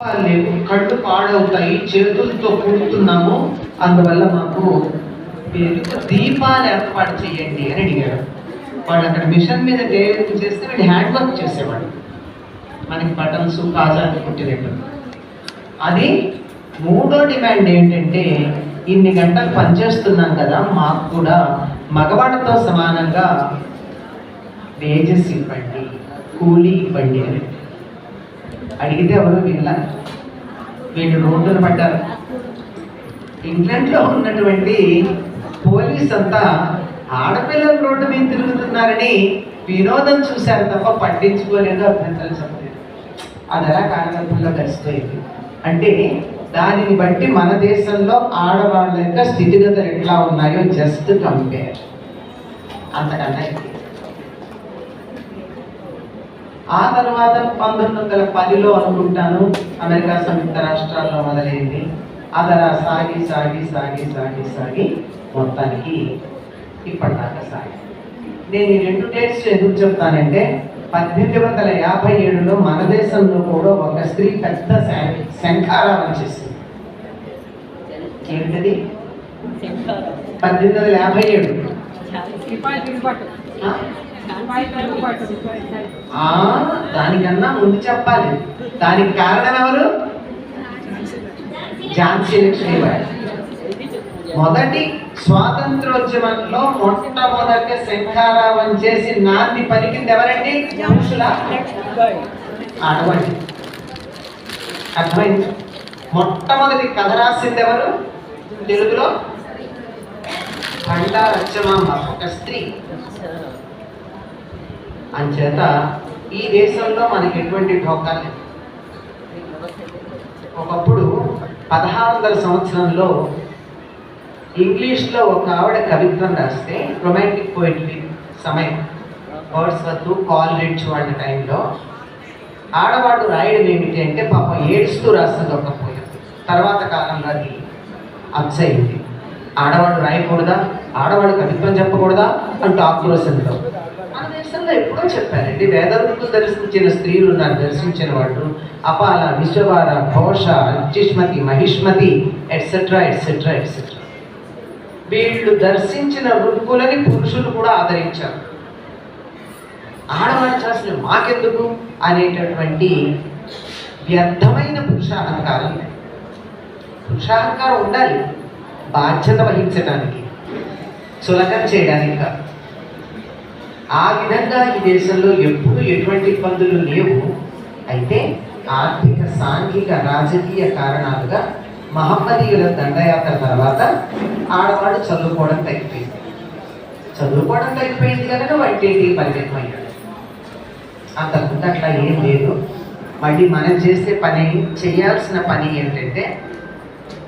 లేవు కళ్ళు పాడవుతాయి చేతులతో కూడుతున్నాము. అందువల్ల మాకు మీరు దీపాలు ఏర్పాటు చేయండి అని అడిగారు. వాడు అక్కడ మిషన్ మీద టేబుల్ చేస్తే వీడు హ్యాండ్ వర్క్ చేసేవాడు మనకి బటన్స్ కాజాలు కుట్టినట్టు అది మూడో డిమాండ్ ఏంటంటే ఇన్ని గంటలు పనిచేస్తున్నాం కదా మాకు కూడా మగవాడితో సమానంగా వేజెస్ ఇవ్వండి కూలీ ఇవ్వండి అని. అడిగితే ఎవరు వీళ్ళ? వీళ్ళు రోడ్డున పడ్డారు. ఇంగ్లాండ్లో ఉన్నటువంటి పోలీస్ అంతా ఆడపిల్లలు రోడ్డు మీద తిరుగుతున్నారని వినోదం చూశారు తప్ప పట్టించుకోలేదు అభ్యంతరం చెప్పలేదు. అది ఎలా కారణంలో కలిసిపోయింది? అంటే దానిని బట్టి మన దేశంలో ఆడవాళ్ళ యొక్క స్థితిగతులు ఎట్లా ఉన్నాయో జస్ట్ కంపేర్ అంతకన్నా ఆ తర్వాత పంతొమ్మిది వందల పదిలో అనుకుంటాను అమెరికా సంయుక్త రాష్ట్రాల్లో మొదలైంది. అదలా సాగి సాగి సాగి సాగి సాగి మొత్తానికి ఇప్పటిదాకా సాగి నేను ఈ రెండు డేట్స్ ఎందుకు చెప్తానంటే పద్దెనిమిది వందల యాభై ఏడులో మన దేశంలో కూడా ఒక స్త్రీ పెద్ద శం- శంఖారావం చేసింది. ఏంటది పద్దెనిమిది వందల యాభై ఏడు. దానికన్నా ముందు చెప్పాలి. దానికి కారణం ఎవరు? ఝాన్సీ లక్ష్మీబాయి. మొదటి స్వాతంత్రోద్యమంలో మొట్టమొదటి శంఖారావం చేసి నాంది పలికింది ఎవరండి? అటువంటి ఆడవాడి అర్థమైంది. మొట్టమొదటి కథ రాసింది ఎవరు? తెలుగులో పండా రచ్చమాంబ ఒక స్త్రీ. అంచేత ఈ దేశంలో మనకి ఎటువంటి ఢోకాలు లేదు ఒకప్పుడు పదహారు వందల సంవత్సరంలో ఇంగ్లీష్లో ఒక ఆవిడ కవిత్వం రాస్తే రొమాంటిక్ పోయిటరీ సమయం. వర్డ్స్ వద్దు కాల్ రిచ్ వాళ్ళ టైంలో. ఆడవాడు రాయడం ఏమిటి అంటే పాపం ఏడుస్తూ రాస్తుంది ఒక పోయం తర్వాత కాలంలో అది అచ్చయింది ఆడవాడు రాయకూడదా? ఆడవాడు కవిత్వం చెప్పకూడదా? అంటూ ఆక్రోశంతో. మన ఎప్పుడో చెప్పారండి? వేదవృత్తులు దర్శించిన స్త్రీలు నన్ను దర్శించిన వాళ్ళు. Apala Vishwavara Ghosha Archishmati Mahishmati etcetera etcetera etcetera వీళ్ళు దర్శించిన వృత్తులని పురుషులు కూడా ఆదరించారు. ఆడవాళ్ళు చేసిన మాకెందుకు? అనేటటువంటి వ్యర్థమైన పురుషాహంకారం. పురుషాహంకారం ఉండాలి. బాధ్యత వహించడానికి సులకం చేయడానికి. కాదు ఆ విధంగా ఈ దేశంలో ఎప్పుడు ఎటువంటి ఇబ్బందులు లేవు. అయితే ఆర్థిక సాంఘిక రాజకీయ కారణాలుగా మహమ్మదీయుల దండయాత్ర తర్వాత ఆడవాడు చదువుకోవడం తగ్గిపోయింది. చదువుకోవడం తగ్గిపోయింది కనుక వంటింటి పరిమితం అయ్యాడు అంతకుముందు అట్లా ఏం లేదు. మళ్ళీ మనం చేసే పని చేయాల్సిన పని ఏంటంటే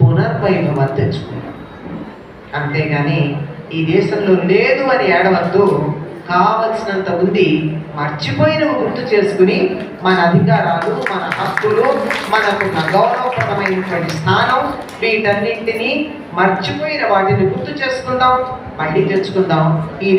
పునర్వైభవం తెచ్చుకుంటాం అంతేగాని ఈ దేశంలో లేదు అని ఏడవద్దు. కావలసినంత ఉంది. మర్చిపోయినవి గుర్తు చేసుకుని మన అధికారాలు మన హక్కులు మనకు గౌరవప్రదమైనటువంటి స్థానం వీటన్నింటినీ మర్చిపోయిన వాటిని గుర్తు చేసుకుందాం మళ్ళీ తెచ్చుకుందాం. ఈ